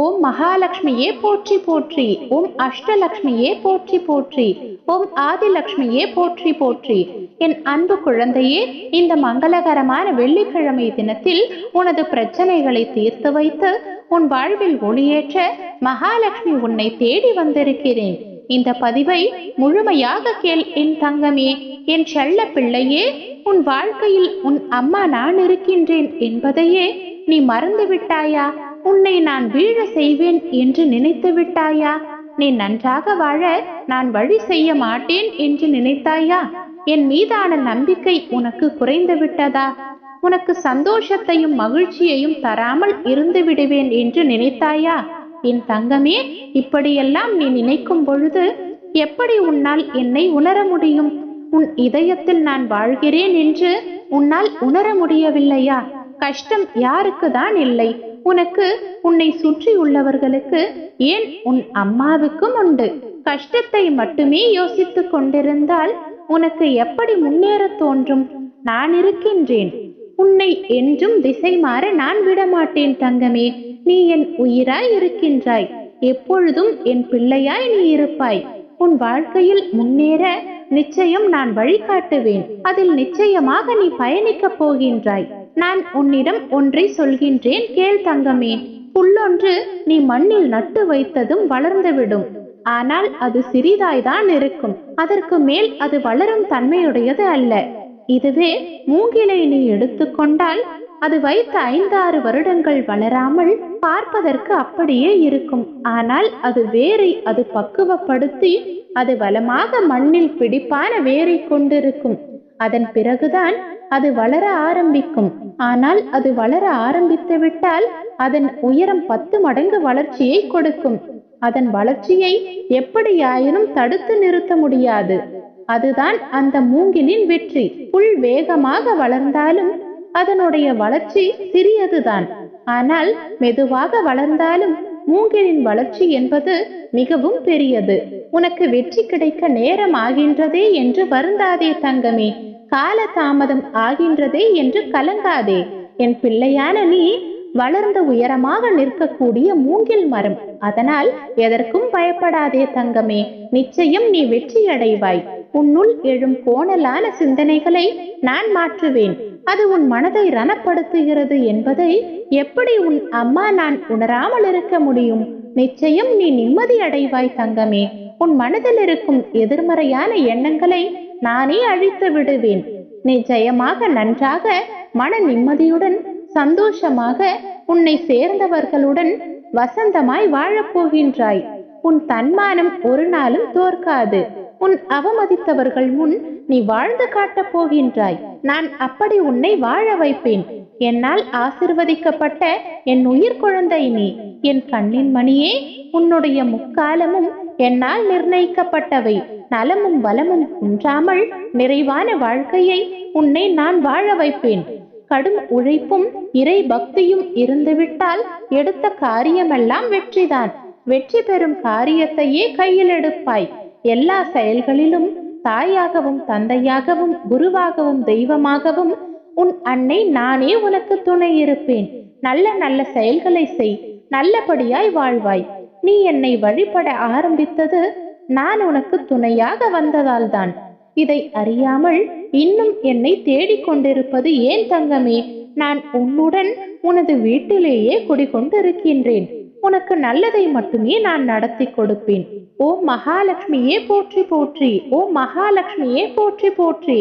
ஓம் மகாலட்சுமியே போற்றி போற்றி ஓம் அஷ்டலக்ஷ்மியே போற்றி போற்றி ஓம் ஆதிலக்ஷ்மியே போற்றி போற்றி. என் அன்பு குழந்தையே இந்த மங்களகரமான வெள்ளிக்கிழமை தினத்தில் உனது பிரச்சனைகளை தீர்த்து வைத்து உன் வாழ்வில் ஒளியேற்ற மகாலட்சுமி உன்னை தேடி வந்திருக்கிறேன். இந்த பதிவை முழுமையாக கேள் என் தங்கமே என் செல்ல பிள்ளையே உன் வாழ்க்கையில் உன் அம்மா நான் இருக்கின்றேன் என்பதையே நீ மறந்து விட்டாயா? உன்னை நான் வீழ செய்வேன் என்று நினைத்து விட்டாயா? நீ நன்றாக வாழ நான் வழி செய்ய மாட்டேன் என்று நினைத்தாயா? என் மீதான நம்பிக்கை உனக்கு குறைந்து விட்டதா? உனக்கு சந்தோஷத்தையும் மகிழ்ச்சியையும் தராமல் இருந்து விடுவேன் என்று நினைத்தாயா? என் தங்கமே இப்படியெல்லாம் நீ நினைக்கும் பொழுது எப்படி உன்னால் என்னை உணர முடியும்? உன் இதயத்தில் நான் வாழ்கிறேன் என்று உன்னால் உணர முடியவில்லையா? கஷ்டம் யாருக்கு தான் இல்லை? உனக்கு உன்னை சுற்றியுள்ளவர்களுக்கு ஏன் உன் அம்மாவுக்கும் உண்டு? கஷ்டத்தை மட்டுமே யோசித்துக் கொண்டிருந்தால் உனக்கு எப்படி முன்னேற தோன்றும்? நான் இருக்கின்றேன். உன்னை என்றும் திசை மாற நான் விடமாட்டேன் தங்கமே. நீ என் உயிராய் இருக்கின்றாய். எப்பொழுதும் என் பிள்ளையாய் நீ இருப்பாய். உன் வாழ்க்கையில் முன்னேற நிச்சயம் நான் வழிகாட்டுவேன். அதில் நிச்சயமாக நீ பயணிக்கப் போகின்றாய். நான் உன்னிடம் ஒன்றை சொல்கின்றேன் கேள் தங்கமே. புல்லொன்று நீ மண்ணில் நட்டு வைத்ததும் வளர்ந்துவிடும் ஆனால் அது சிறிதாய்தான் இருக்கும். அதற்கு மேல் அது வளரும் தன்மையுடையது அல்ல. இதுவே மூங்கிலை நீ எடுத்துக்கொண்டால் அது வைத்த ஐந்தாறு வருடங்கள் வளராமல் பார்ப்பதற்கு அப்படியே இருக்கும். ஆனால் அது வேரை அது பக்குவப்படுத்தி அது வளமாக மண்ணில் பிடிப்பான வேரை கொண்டிருக்கும். அதன் பிறகுதான் அது வளர ஆரம்பிக்கும். ஆனால் அது வளர ஆரம்பித்து விட்டால் அதன் உயரம் பத்து மடங்கு வளர்ச்சியை கொடுக்கும். அதன் வளர்ச்சியை எப்படியாயினும் தடுத்து நிறுத்த முடியாது. அதுதான் அந்த மூங்கிலின் வெற்றி. புல் வேகமாக வளர்ந்தாலும் அதனுடைய வளர்ச்சி சிறியதுதான். ஆனால் மெதுவாக வளர்ந்தாலும் மூங்கிலின் வளர்ச்சி என்பது மிகவும் பெரியது. உனக்கு வெற்றி கிடைக்க நேரம் ஆகின்றதே என்று வருந்தாதே தங்கமே. கால தாமதம் ஆகின்றதே என்று கலங்காதே. என் பிள்ளையான நீ வளர்ந்த உயரமாக நிற்கக்கூடிய மூங்கில் மரம். அதனால் எதற்கும் பயப்படாதே தங்கமே. நிச்சயம் நீ வெற்றி அடைவாய் உன்னுள் எழும் கோணலான சிந்தனைகளை நான் மாற்றுவேன். அது உன் மனதை ரணப்படுத்துகிறது என்பதை எப்படி உன் அம்மா நான் உணராமல் இருக்க முடியும்? நிச்சயம் நீ நிம்மதி அடைவாய் தங்கமே. உன் மனதில் இருக்கும் எதிர்மறையான எண்ணங்களை நானே அழித்து விடுவேன். நிச்சயமாக நன்றாக மன நிம்மதியுடன் சந்தோஷமாக உன்னை சேர்ந்தவர்களுடன் வசந்தமாய் வாழப் போகின்றாய். உன் தன்மானம் ஒரு நாளும் தோற்காது. உன் அவமதித்தவர்கள் முன் நீ வாழ்ந்து காட்டப் போகின்றாய். நான் அப்படி உன்னை வாழ வைப்பேன். என்னால் ஆசிர்வதிக்கப்பட்ட என் உயிர் குழந்தை நீ. என் கண்ணின் மணியே உன்னுடைய முக்காலமும் என்னால் நிர்ணயிக்கப்பட்டவை. நலமும் வளமும் குன்றாமல் நிறைவான வாழ்க்கையை உன்னை நான் வாழ வைப்பேன். கடும் உழைப்பும் இறை பக்தியும் இருந்துவிட்டால் எடுத்த காரியமெல்லாம் வெற்றிதான். வெற்றி பெறும் காரியத்தையே கையில் எடுப்பாய். எல்லா செயல்களிலும் தாயாகவும் தந்தையாகவும் குருவாகவும் தெய்வமாகவும் உன் அன்னை நானே உனக்கு துணை இருப்பேன். நல்ல நல்ல செயல்களை செய். நல்லபடியாய் வாழ்வாய். நீ என்னை வழிபட ஆரம்பித்தது நான் உனக்கு துணையாக வந்ததால்தான். இதை அறியாமல் இன்னும் என்னை தேடிக் கொண்டிருப்பது ஏன் தங்கமே? நான் உன்னுடன் உனது வீட்டிலேயே குடிகொண்டிருக்கின்றேன். உனக்கு நல்லதை மட்டுமே நான் நடத்தி கொடுப்பேன். ஓ மகாலட்சுமியே போற்றி போற்றி. ஓ மகாலட்சுமியே போற்றி போற்றி.